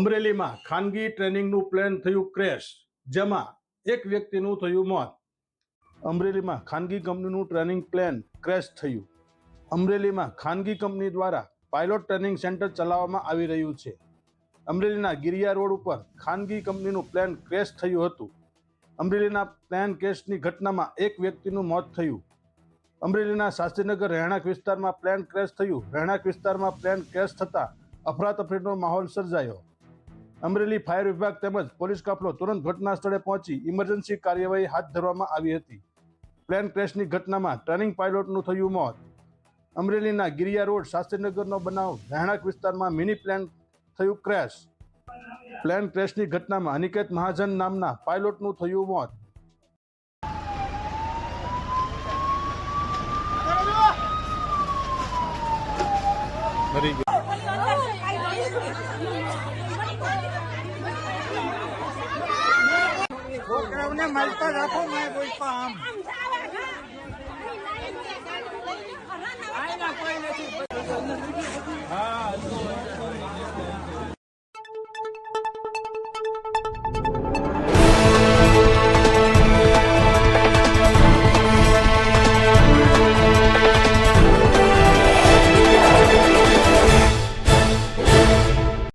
અમરેલીમાં ખાનગી ટ્રેનિંગનું પ્લેન થયું ક્રેશ જેમાં એક વ્યક્તિનું થયું મોત. અમરેલીમાં ખાનગી કંપનીનું ટ્રેનિંગ પ્લેન ક્રેશ થયું. અમરેલીમાં ખાનગી કંપની દ્વારા પાયલોટ ટ્રેનિંગ સેન્ટર ચલાવવામાં આવી રહ્યું છે. અમરેલીના ગિરિયા રોડ ઉપર ખાનગી કંપનીનું પ્લેન ક્રેશ થયું હતું. અમરેલીના પ્લેન ક્રેશની ઘટનામાં એક વ્યક્તિનું મોત થયું. અમરેલીના શાસ્ત્રીનગર રહેણાંક વિસ્તારમાં પ્લેન ક્રેશ થયું. રહેણાંક વિસ્તારમાં પ્લેન ક્રેશ થતાં અફરાતફરીનો માહોલ સર્જાયો. અમરેલી ફાયર વિભાગ તેમજ પોલીસ કાફલો તુરંત ઘટના સ્થળે પહોંચી ઇમરજન્સી કાર્યવાહી હાથ ધરવામાં આવી હતી. પ્લેન ક્રેશની ઘટનામાં ટ્રેનિંગ પાયલોટનું થયું મોત. અમરેલીના ગિરિયા રોડ, શાસ્ત્રીનગરનો બનાવ, રહેણાંક વિસ્તારમાં મિની પ્લેન થયું ક્રેશ. પ્લેન ક્રેશની ઘટનામાં અનિકેત મહાજન નામના પાયલોટનું થયું મોત. મરી ગયો. છોકરાઓને મળતા રાખો મેં કોઈ આમ કોઈ નથી.